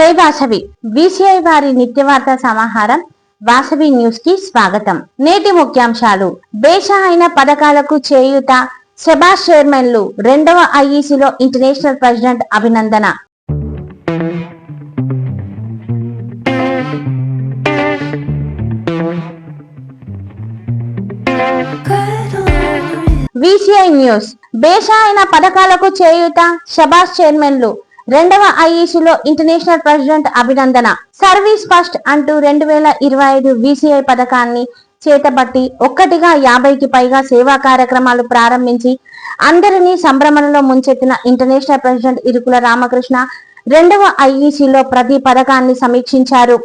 జై వాసవి. బీసీఐ వారి నిత్యవార్త సమాహారం వాసవి న్యూస్కి స్వాగతం. నేటి ముఖ్యాంశాలు. బేష అయిన పథకాలకు చేయూత సెబాస్ చైర్మన్లు రెండవ ఐఈసీలో ఇంటర్నేషనల్ ప్రెసిడెంట్ అభినందన. VCI news. బేష అయిన పథకాలకు చేయూత షబాస్ చైర్మన్లు రెండవ ఐఈసీలో ఇంటర్నేషనల్ ప్రెసిడెంట్ అభినందన. సర్వీస్ ఫస్ట్ అంటూ రెండు వేల ఇరవై ఐదు విసిఐ పథకాన్ని చేతబట్టి ఒక్కటిగా యాభైకి పైగా సేవా కార్యక్రమాలు ప్రారంభించి అందరినీ సంభ్రమణలో ముంచెత్తిన ఇంటర్నేషనల్ ప్రెసిడెంట్ ఇరుకుల రామకృష్ణ రెండవ ఐఈసీలో ప్రతి పథకాన్ని సమీక్షించారు.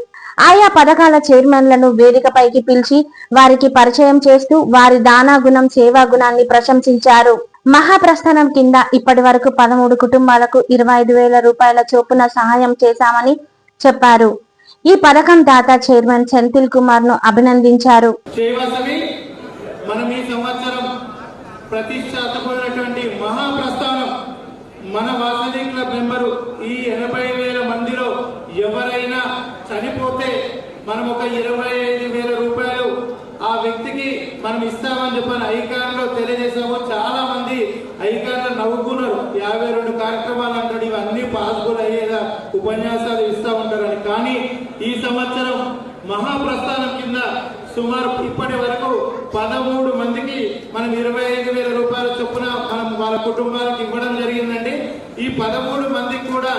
ఆయా పథకాల చైర్మన్లను వేదికపైకి పిలిచి వారికి పరిచయం చేస్తూ వారి దానా గుణం సేవా గుణాన్ని ప్రశంసించారు. మహాప్రస్థానం కింద ఇప్పటి వరకు పదమూడు కుటుంబాలకు ఇరవై ఐదు వేల రూపాయల చొప్పున సహాయం చేశామని చెప్పారు. ఈ పథకం దాత చైర్మన్ సెంతిల్ కుమార్ను అభినందించారు మనం ఈ సంవత్సరం ప్రతిష్టాత్మకమైనటువంటి మహాప్రస్థానం మన వాసవి క్లబ్ మెంబరు ఈ ఎనభై వేల మందిలో ఎవరైనా చనిపోతే మనం ఒక ఇరవై ఐదు వేల రూపాయలు ఆ వ్యక్తికి మనం ఇస్తామని చెప్పని ఐకాన్లో తెలియజేసాము చాలా అధికారులు నవ్వుకున్నారు. యాభై రెండు కార్యక్రమాలు అంటాడు. ఇవన్నీ పాస్బుల్ అయ్యేలా ఉపన్యాసాలు ఇస్తా ఉంటారని. కానీ ఈ సంవత్సరం మహాప్రస్థానం కింద సుమారు ఇప్పటి వరకు పదమూడు మందికి మనం ఇరవై ఐదు వేల రూపాయల చొప్పున మనం వాళ్ళ కుటుంబాలకు ఇవ్వడం జరిగిందండి. ఈ పదమూడు మందికి కూడా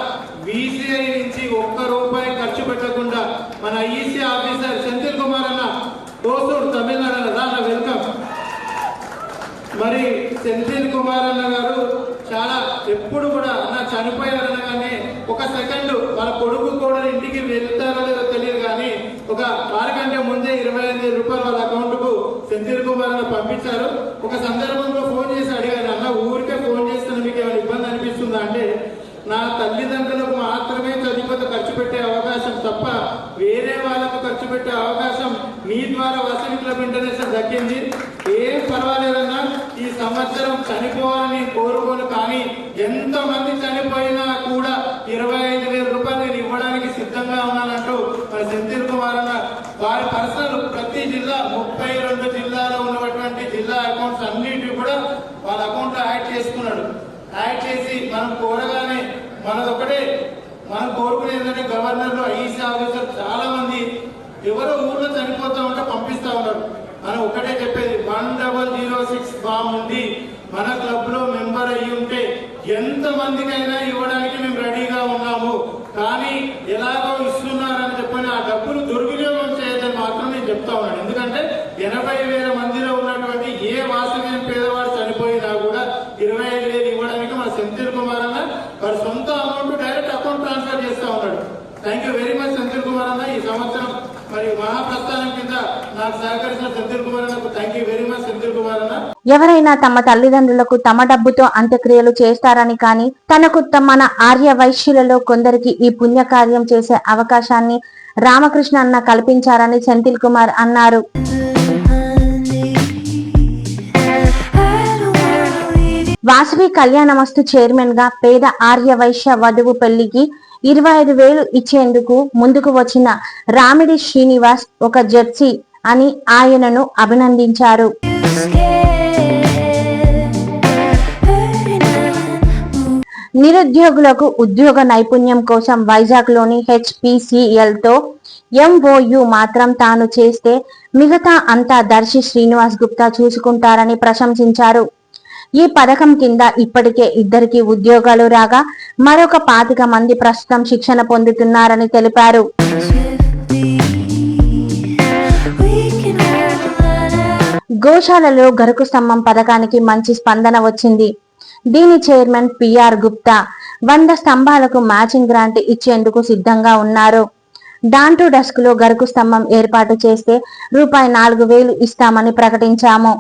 బీసీఐ నుంచి ఒక్క రూపాయి ఖర్చు పెట్టకుండా మన ఈసీ ఆఫీసర్ సెంతిల్ కుమార్ అన్న కోసూరు తమిళనాడు అన్న వెల్కమ్. మరి సెంథిల్ కుమార్ అన్న గారు చాలా ఎప్పుడు కూడా అన్న చనిపోయారనగానే ఒక సెకండ్ వాళ్ళ కొడుకు కూడా ఇంటికి వెళ్తారో లేదో తెలియదు కానీ ఒక వారికంటే ముందే ఇరవై ఐదు రూపాయలు వాళ్ళ అకౌంట్కు సెంథిల్ కుమార్ అన్న పంపించారు. ఒక సందర్భంలో ఫోన్ చేసి అడిగారు అన్న ఊరికే ఫోన్ చేస్తున్న మీకు ఏమైనా ఇబ్బంది అనిపిస్తుందా? అంటే నా తల్లిదండ్రులకు మాత్రమే చదివిపోతే ఖర్చు పెట్టే అవకాశం తప్ప వేరే వాళ్ళకు ఖర్చు పెట్టే అవకాశం మీ ద్వారా వసతి క్లబ్ ఇంటర్నేషనల్ దక్కింది. ఏం పర్వాలేదన్నా ఈ సంవత్సరం చనిపోవాలని కోరుకోను కానీ ఎంతో మంది చనిపోయినా కూడా ఇరవై ఐదు వేల రూపాయలు నేను ఇవ్వడానికి సిద్ధంగా ఉన్నానంటూ మరి సెంథిల్ కుమార్ అన్న వారి పర్సనల్ ప్రతి జిల్లా ముప్పై రెండు జిల్లాలో ఉన్నటువంటి జిల్లా అకౌంట్స్ అన్నిటి కూడా వాళ్ళ అకౌంట్ యాడ్ చేసుకున్నాడు. యాడ్ చేసి మనం కోరగానే మనదొకటే మనం కోరుకునేది ఏంటంటే గవర్నర్లు ఐసీ ఆఫీసర్ చాలా మంది ఎవరో ఊర్లో చనిపోతా ఉంటే పంపిస్తా ఉన్నారు. మనం ఒకటే చెప్పేది వన్ డబల్ జీరో సిక్స్ బాగుంది మన క్లబ్లో మెంబర్ అయ్యి ఉంటే ఎంత మందికైనా ఇవ్వడానికి మేము రెడీగా ఉన్నాము. కానీ ఎలాగో ఇస్తున్నాం చెప్పని ఆ డబ్బులు దుర్వినియోగం చేయదని మాత్రం నేను చెప్తా ఉన్నాను ఎందుకంటే ఎనభై వేల మందిలో ఉన్నటువంటి ఏ వాసవి పేదవాడు చనిపోయినా కూడా ఇరవై ఐదు వేలు ఇవ్వడానికి మన సెంథిల్ కుమార్ అన్న వారి సొంత అమౌంట్ డైరెక్ట్ అకౌంట్ ట్రాన్స్ఫర్ చేస్తా ఉన్నాడు thank you very much Senthil Kumar అన్న ఈ సంవత్సరం మరి మహాప్రస్థానం కింద నాకు సహకరించిన సెంథిల్ కుమార్ అన్నకు thank you very much Senthil Kumar అన్న ఎవరైనా తమ తల్లిదండ్రులకు తమ డబ్బుతో అంత్యక్రియలు చేస్తారని కానీ తనకు మన ఆర్య వైశ్యులలో కొందరికి ఈ పుణ్యకార్యం చేసే అవకాశాన్ని రామకృష్ణ అన్న కల్పించారని సెంతిల్ కుమార్ అన్నారు. వాసవి కళ్యాణమస్తు చైర్మన్గా పేద ఆర్య వైశ్య వధువు పెళ్ళికి ఇరవై ఐదు వేలు ఇచ్చేందుకు ముందుకు వచ్చిన రామిడి శ్రీనివాస్ ఒక జెర్సీ అని ఆయనను అభినందించారు. నిరుద్యోగులకు ఉద్యోగ నైపుణ్యం కోసం వైజాగ్లోని హెచ్పిసిఎల్ ఎంఓయు మాత్రం తాను చేస్తే మిగతా అంతా దర్శి శ్రీనివాస్ గుప్తా చూసుకుంటారని ప్రశంసించారు. ఈ పథకం కింద ఇప్పటికే ఇద్దరికి ఉద్యోగాలు రాగా మరొక పాతిక మంది ప్రస్తుతం శిక్షణ పొందుతున్నారని తెలిపారు. గోశాలలో గరుకు స్తంభం పథకానికి మంచి స్పందన వచ్చింది. దీని చైర్మన్ పిఆర్ గుప్తా వంద స్తంభాలకు మ్యాచింగ్ గ్రాంట్ ఇచ్చేందుకు సిద్ధంగా ఉన్నారు. డాంటూ డస్క్లో గరుకు స్తంభం ఏర్పాటు చేస్తే రూపాయి నాలుగు వేలు ఇస్తామని ప్రకటించాము.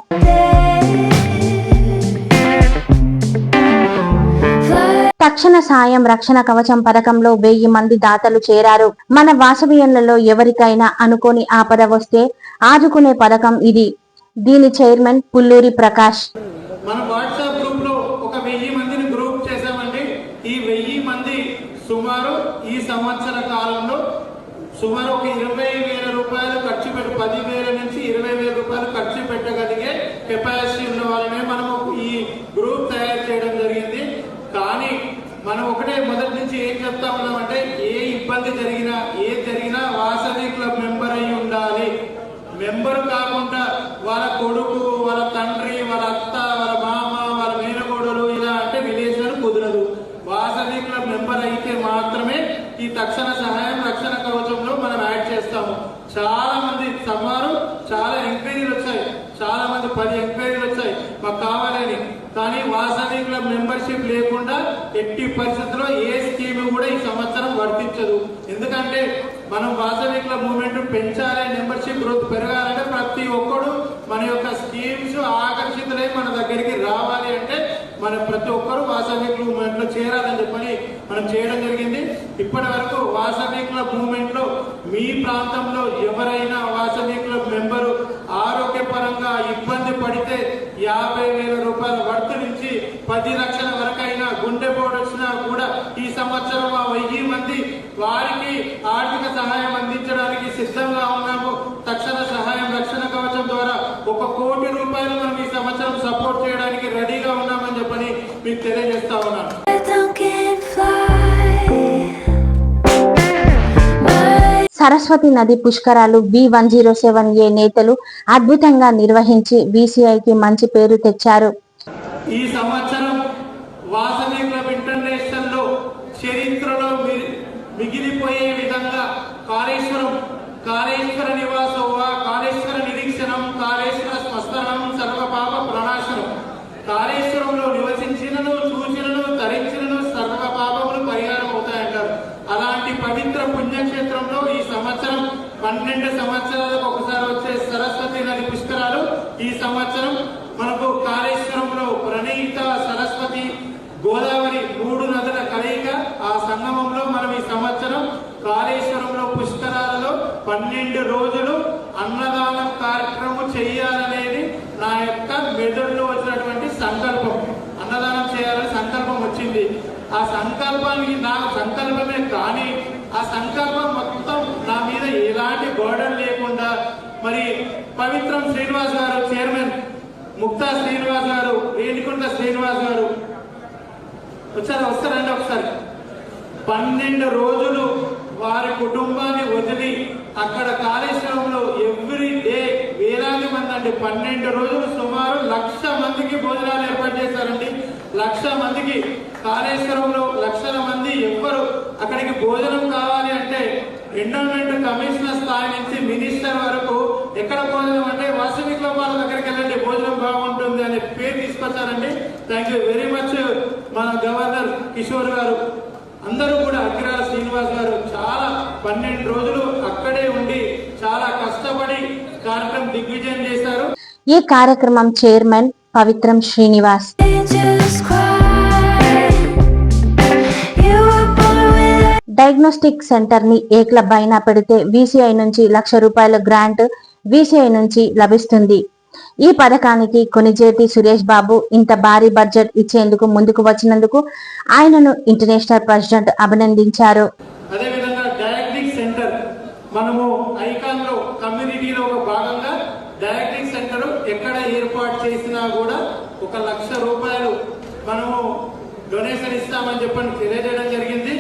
తక్షణ సాయం రక్షణ కవచం పథకంలో వెయ్యి మంది దాతలు చేరారు. మన వాసవీయంలలో ఎవరికైనా అనుకోని ఆపద వస్తే ఆదుకునే పథకం ఇది. దీని చైర్మన్ పుల్లూరి ప్రకాష్. మన వాట్సాప్ గ్రూప్లో ఒక వెయ్యి మందిని గ్రూప్ చేశామండి. ఈ వెయ్యి మంది సుమారు ఈ సంవత్సర కాలంలో సుమారు ఒక ఇరవై వేల రూపాయలు ఖర్చు పెట్టు పదివేల నుంచి ఇరవై వేల రూపాయలు ఖర్చు పెట్టగలిగే కెపాసిటీ ఉన్న వాళ్ళనే మనం ఈ గ్రూప్ తయారు చేయడం జరిగింది. కానీ మనం ఒకటే మొదటి నుంచి ఏం చెప్తా ఉన్నామంటే ఏ ఇబ్బంది జరిగినా ఏ జరిగినా వాసవి క్లబ్ మెంబర్ అయి ఉండాలి. మెంబర్ కాకుండా వాళ్ళ కొడుకు వాళ్ళ తండ్రి వాళ్ళ అత్త వాళ్ళ మామ వాళ్ళ మేనకోడలు ఇలా అంటే రిలేషన్ కుదరదు. వాసవి క్లబ్ మెంబర్ అయితే మాత్రమే ఈ తక్షణ సహాయం రక్షణ కవచంలో మనం యాడ్ చేస్తాము. చాలా మంది సుమారు చాలా ఎంక్వైరీలు వచ్చాయి. చాలా మంది పది ఎంక్వైరీలు వచ్చాయి. మాకు కావాలి కానీ వాసవి క్లబ్ మెంబర్షిప్ లేకుండా ఎట్టి పరిస్థితుల్లో ఏ స్కీమ్ కూడా ఈ సంవత్సరం వర్తించదు. ఎందుకంటే మనం వాసవి క్లబ్ మూవ్మెంట్ పెంచాలి మెంబర్షిప్ గ్రోత్ పెరగాలంటే ప్రతి ఒక్కడు మన యొక్క స్కీమ్స్ ఆకర్షితులై మన దగ్గరికి రావాలి అంటే మన ప్రతి ఒక్కరు వాసవి క్లబ్లో చేరాలని చెప్పని మనం చేయడం జరిగింది. ఇప్పటి వరకు వాసవి క్లబ్లో మీ ప్రాంతంలో ఎవరైనా వాసవి క్లబ్ మెంబరు ఆరోగ్యపరంగా ఇబ్బంది పడితే యాభై వేల రూపాయల వర్త్ నుంచి పది లక్షల వరకైనా గుండెపోటు వచ్చినా కూడా ఈ సంవత్సరం ఆ వెయ్యి మంది వారికి ఆర్థిక సహాయం అందించడానికి సిద్ధంగా ఉన్నాము. తక్షణ సహాయం రక్షణ కవచం ద్వారా ఒక కోటి రూపాయలు మనం ఈ సంవత్సరం సపోర్ట్ చేయడానికి రెడీగా ఉన్నామని చెప్పని మీకు తెలియజేస్తా ఉన్నాను. సరస్వతి నది పుష్కరాలు B one zero seven A నేతలు అద్భుతంగా నిర్వహించి బీసీఐకి మంచి పేరు తెచ్చారు. ఈ సంవత్సరం వాసవి పన్నెండు సంవత్సరాలకు ఒకసారి వచ్చే సరస్వతి నది పుష్కరాలు ఈ సంవత్సరం మనకు కాళేశ్వరంలో ప్రణీత సరస్వతి గోదావరి మూడు నదుల కలయిక ఆ సంగమంలో మనం ఈ సంవత్సరం కాళేశ్వరంలో పుష్కరాలలో పన్నెండు రోజులు అన్నదానం కార్యక్రమం చేయాలనేది నా యొక్క మెదడులో వచ్చినటువంటి సంకల్పం. అన్నదానం చేయాలని సంకల్పం వచ్చింది. ఆ సంకల్పానికి నాకు సంకల్పమే కానీ ఆ సంకల్పం మొత్తం నా మీద ఎలాంటి బర్డన్ లేకుండా మరి పవిత్రం శ్రీనివాస్ గారు చైర్మన్ ముక్తా శ్రీనివాస్ గారు రేణికొండ శ్రీనివాస్ గారు. వచ్చారు వస్తారండి ఒకసారి. పన్నెండు రోజులు వారి కుటుంబాన్ని వదిలి అక్కడ కాళేశ్వరంలో ఎవ్రీ డే వేలాది మంది అండి. పన్నెండు రోజులు సుమారు లక్ష మందికి భోజనాలు ఏర్పాటు చేశారండి. లక్ష మందికి కాళేశ్వరంలో లక్షల మంది ఎవ్వరు అక్కడికి భోజనం కావాలి అంటే ఎండోమెంట్ కమిషనర్ స్థాయి నుంచి మినిస్టర్ వరకు ఎక్కడ భోజనం అంటే వాసవి క్లబ్ వాళ్ళ దగ్గరికి వెళ్ళండి భోజనం బాగుంటుంది అనే పేరు తీసుకొచ్చారండి. థ్యాంక్ యూ వెరీ మచ్ మన గవర్నర్ కిషోర్ గారు. అందరూ కూడా అగ్రాల శ్రీనివాస్ గారు చాలా పన్నెండు రోజులు అక్కడే ఉండి చాలా కష్టపడి కార్యక్రమం దిగ్విజయం చేశారు. ఈ కార్యక్రమం చైర్మన్ పవిత్రం శ్రీనివాస్. డయాగ్నోస్టిక్ సెంటర్ని ఏ క్లబ్ అయినా పెడితే వీసీఐ నుంచి లక్ష రూపాయల గ్రాంట్ వీసీఐ నుంచి లభిస్తుంది. ఈ పథకానికి కొనిజేటి సురేష్ బాబు ఇంత భారీ బడ్జెట్ ఇచ్చేందుకు ముందుకు వచ్చినందుకు ఆయనను ఇంటర్నేషనల్ ప్రెసిడెంట్ అభినందించారు. అదేవిధంగా డయాగ్నిక్ సెంటర్ మనము ఐకాన్లో కమ్యూనిటీలో ఒక భాగంగా డయాగ్నిక్ సెంటర్ ఎక్కడ ఏర్పాటు చేసినా కూడా ఒక లక్ష రూపాయలు మనము డొనేషన్ ఇస్తామని చెప్పని తెలియజేయడం జరిగింది.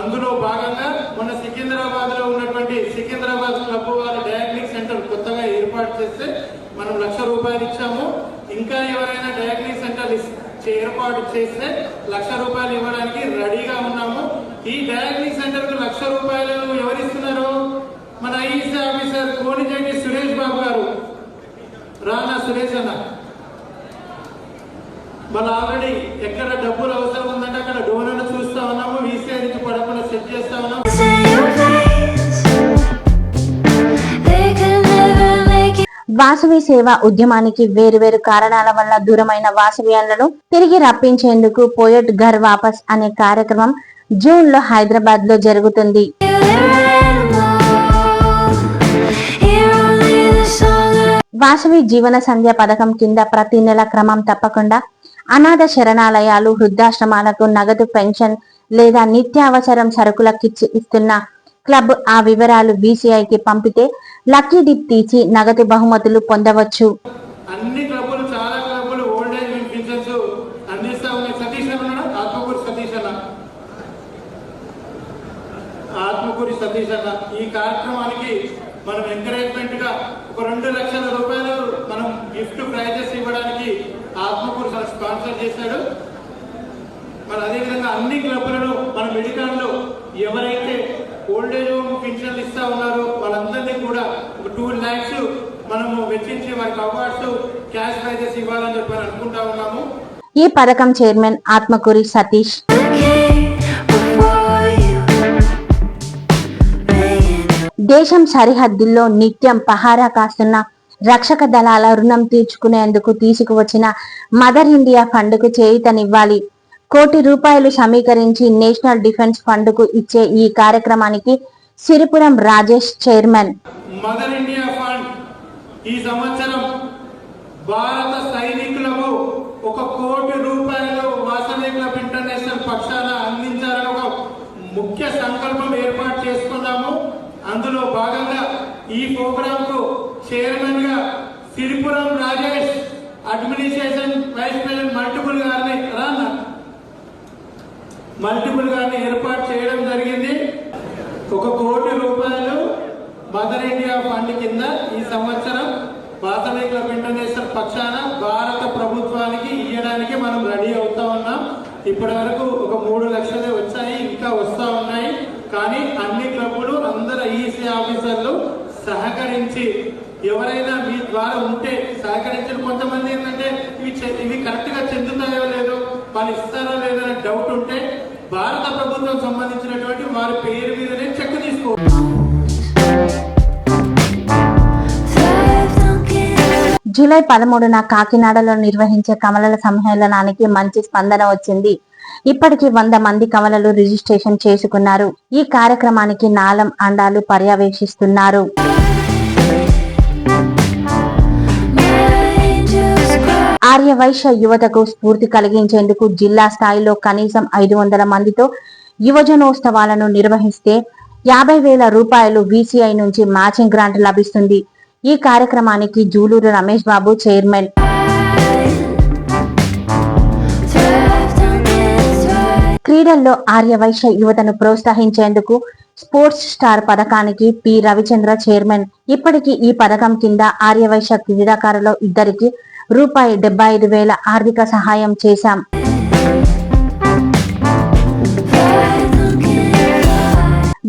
అందులో భాగంగా మొన్న సికింద్రాబాద్లో ఉన్నటువంటి సికింద్రాబాద్ క్లబ్ వారి డయాగ్నిక్ సెంటర్ కొత్తగా ఏర్పాటు చేస్తే మనం లక్ష రూపాయలు ఇచ్చాము. ఇంకా ఎవరైనా డయాగ్నిక్ సెంటర్ ఏర్పాటు చేస్తే లక్ష రూపాయలు ఇవ్వడానికి రెడీగా ఉన్నాము. ఈ డయాగ్నిక్ సెంటర్కు లక్ష రూపాయలు ఎవరిస్తున్నారు? మన ఐఈసీ ఆఫీసర్ కోనిజెట్టి సురేష్ బాబు గారు. రానా సురేష్ అన్న. మన ఆల్రెడీ ఎక్కడ డబ్బులు అవసరం ఉందంటే అక్కడ డోనర్లు చూస్తా ఉన్నాము వీసీ నుంచి పడకుండా సెట్ చేస్తా ఉన్నాము. వాసవి సేవ ఉద్యమానికి వేరువేరు కారణాల వల్ల దూరమైన వాసవియాలను తిరిగి రప్పించేందుకు పోయట్ ఘర్ వాపస్ అనే కార్యక్రమం జూన్లో హైదరాబాద్లో జరుగుతుంది. వాసవి జీవన సంధ్య పథకం కింద ప్రతి నెల క్రమం తప్పకుండా అనాథ శరణాలయాలు వృద్ధాశ్రమాలకు నగదు పెన్షన్ లేదా నిత్యావసరం సరుకులకు ఇస్తున్న క్లబ్ ఆ వివరాలు బీసీఐకి పంపితే లక్కీ డిప్ తీసి నగదు బహుమతులు పొందవచ్చు. అన్ని చాలా ఓల్డ్ ఏజ్ పెన్షన్స్ అందిస్తా ఉన్నాయి. సతీష్ ఆత్మకూరి సతీష్ ఆత్మకూరి సతీష్ అన్న. చేశాడు. మరి అదేవిధంగా అన్ని క్లబ్లను మన మెడికల్లో ఎవరైతే ఓల్డ్ ఏజ్ హోమ్ పెన్షన్లు ఇస్తా ఉన్నారో వాళ్ళందరినీ కూడా ఒక టూ ల్యాక్స్ మనము వెచ్చించి వారికి అవార్డ్స్ క్యాష్ ప్రైజెస్ ఇవ్వాలని చెప్పి అనుకుంటా ఉన్నాము. ఈ పథకం చైర్మన్ ఆత్మకూరి సతీష్. దేశం సరిహద్దుల్లో నిత్యం పహారా కాస్తున్న రక్షక దళాల రుణం తీర్చుకునేందుకు తీసుకువచ్చిన మదర్ ఇండియా ఫండ్కు చేయూతనివ్వాలి. కోటి రూపాయలు సమీకరించి నేషనల్ డిఫెన్స్ ఫండ్కు ఇచ్చే ఈ కార్యక్రమానికి Siripuram Rajesh chairman. Mother India fund ఈ సంవత్సరం భారత సైనికులకు ఒక కోటి రూపాయలు వాసవి క్లబ్ ఇంటర్నేషనల్ పక్షాన అందించాలని ఒక ముఖ్య సంకల్పం ఏర్పాటు చేసుకున్నాము. అందులో భాగంగా ఈ ప్రోగ్రామ్కు chairman Siripuram Rajesh administration vice president multiple గారిని రాన్న మల్టిపుల్ గారిని ఏర్పాటు చేయడం జరిగింది. ఒక కోటి రూపాయలు మదర్ ఇండియా ఫండ్ కింద ఈ సంవత్సరం వాసవి క్లబ్ ఇంటర్నేషనల్ పక్షాన భారత ప్రభుత్వానికి ఇవ్వడానికి మనం రెడీ అవుతా ఉన్నాం. ఇప్పటి వరకు ఒక మూడు లక్షలే వచ్చాయి ఇంకా వస్తా ఉన్నాయి. కానీ అన్ని క్లబ్లు అందరు ఈసీ ఆఫీసర్లు సహకరించి ఎవరైనా మీ ద్వారా ఉంటే సహకరించిన కొంతమంది ఏంటంటే ఇవి ఇవి కరెక్ట్గా చెందుతాయో లేదో వాళ్ళు ఇస్తారో లేదో అనే డౌట్ ఉంటే భారత ప్రభుత్వం సంబంధించినటువంటి వారి పేరు మీదనే చెక్ తీసుకో. జూలై పదమూడున కాకినాడలో నిర్వహించే కమలల సమ్మేళనానికి మంచి స్పందన వచ్చింది. ఇప్పటికి వంద మంది కమలలు రిజిస్ట్రేషన్ చేసుకున్నారు. ఈ కార్యక్రమానికి నాలం అండాలు పర్యవేక్షిస్తున్నారు. ఆర్యవైశ్య యువతకు స్ఫూర్తి కలిగించేందుకు జిల్లా స్థాయిలో కనీసం ఐదు వందల మందితో యువజనోత్సవాలను నిర్వహిస్తే యాభై వేల రూపాయలు వీసీఐ నుంచి మ్యాచింగ్ గ్రాంట్ లభిస్తుంది. ఈ కార్యక్రమానికి జూలూరు రమేష్ బాబు చైర్మన్ క్రీడల్లో ఆర్యవైశ్య యువతను ప్రోత్సహించేందుకు స్పోర్ట్స్ స్టార్ పథకానికి పి. రవిచంద్ర చైర్మన్. ఇప్పటికీ ఈ పథకం కింద ఆర్యవైశ్య క్రీడాకారులు ఇద్దరికి రూపాయి డెబ్బై ఐదు వేల ఆర్థిక సహాయం చేశాం.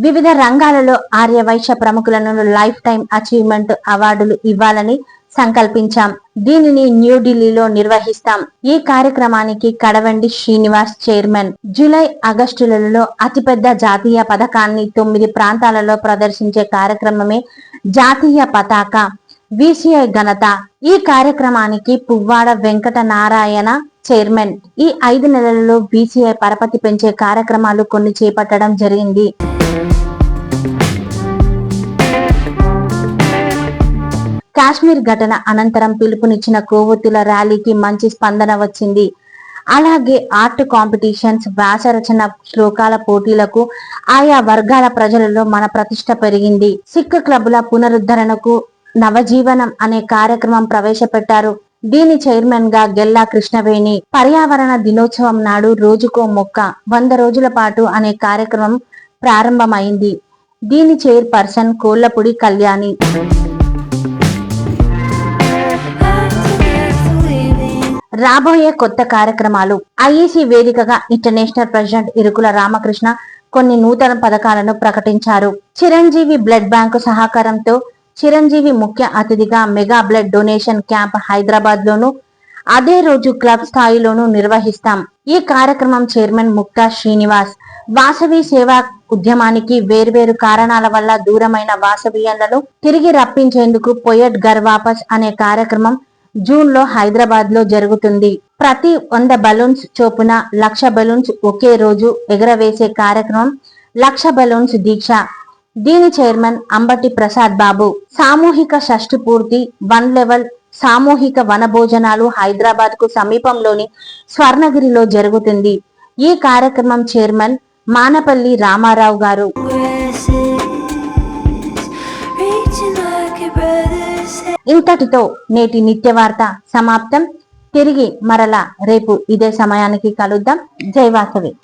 వివిధ రంగాలలో ఆర్యవైశ్య ప్రముఖులను లైఫ్ టైం అచీవ్మెంట్ అవార్డులు ఇవ్వాలని సంకల్పించాం. దీనిని న్యూఢిల్లీలో నిర్వహిస్తాం. ఈ కార్యక్రమానికి కడవండి శ్రీనివాస్ చైర్మన్. జూలై ఆగస్టులలో అతిపెద్ద జాతీయ పథకాన్ని తొమ్మిది ప్రాంతాలలో ప్రదర్శించే కార్యక్రమమే జాతీయ పతాక. విసిఐ ఘనత. ఈ కార్యక్రమానికి పువ్వాడ వెంకట నారాయణ చైర్మన్. ఈ ఐదు నెలలలో బీసీఐ పరపతి పెంచే కార్యక్రమాలు కొన్ని చేపట్టడం జరిగింది. కాశ్మీర్ ఘటన అనంతరం పిలుపునిచ్చిన కొవ్వొత్తుల ర్యాలీకి మంచి స్పందన వచ్చింది. అలాగే ఆర్ట్ కాంపిటీషన్స్ వ్యాసరచన శ్లోకాల పోటీలకు ఆయా వర్గాల ప్రజలలో మన ప్రతిష్ట పెరిగింది. సిక్ క్లబ్ల పునరుద్ధరణకు నవజీవనం అనే కార్యక్రమం ప్రవేశపెట్టారు. దీని చైర్మన్గా గెల్లా కృష్ణవేణి. పర్యావరణ దినోత్సవం నాడు రోజుకో మొక్క వంద రోజుల పాటు అనే కార్యక్రమం ప్రారంభమైంది. దీని చైర్పర్సన్ కోళ్ళపూడి కళ్యాణి. రాబోయే కొత్త కార్యక్రమాలు ఐఈసీ వేదికగా ఇంటర్నేషనల్ ప్రెసిడెంట్ ఇరుకుల రామకృష్ణ కొన్ని నూతన పథకాలను ప్రకటించారు. చిరంజీవి బ్లడ్ బ్యాంకు సహకారంతో చిరంజీవి ముఖ్య అతిథిగా mega blood donation camp Hyderabad లోను అదే రోజు క్లబ్ స్థాయిలోనూ నిర్వహిస్తాం. ఈ కార్యక్రమం చైర్మన్ ముక్తా శ్రీనివాస్. వాసవి సేవా ఉద్యమానికి వేర్వేరు కారణాల వల్ల దూరమైన వాసవీయులను తిరిగి రప్పించేందుకు పొయట్ గర్ వాపస్ అనే కార్యక్రమం జూన్లో హైదరాబాద్లో జరుగుతుంది. ప్రతి వంద బలూన్స్ చొప్పున లక్ష బలూన్స్ ఒకే రోజు ఎగరవేసే కార్యక్రమం లక్ష బలూన్స్ దీక్ష. దీని చైర్మన్ అంబటి ప్రసాద్ బాబు. సామూహిక షష్ఠి పూర్తి వన్ లెవెల్ సామూహిక వన భోజనాలు హైదరాబాద్కు సమీపంలోని స్వర్ణగిరిలో జరుగుతుంది. ఈ కార్యక్రమం చైర్మన్ మానపల్లి రామారావు గారు. ఇంతటితో నేటి నిత్య వార్త సమాప్తం. తిరిగి మరలా రేపు ఇదే సమయానికి కలుద్దాం. జై వాసవి.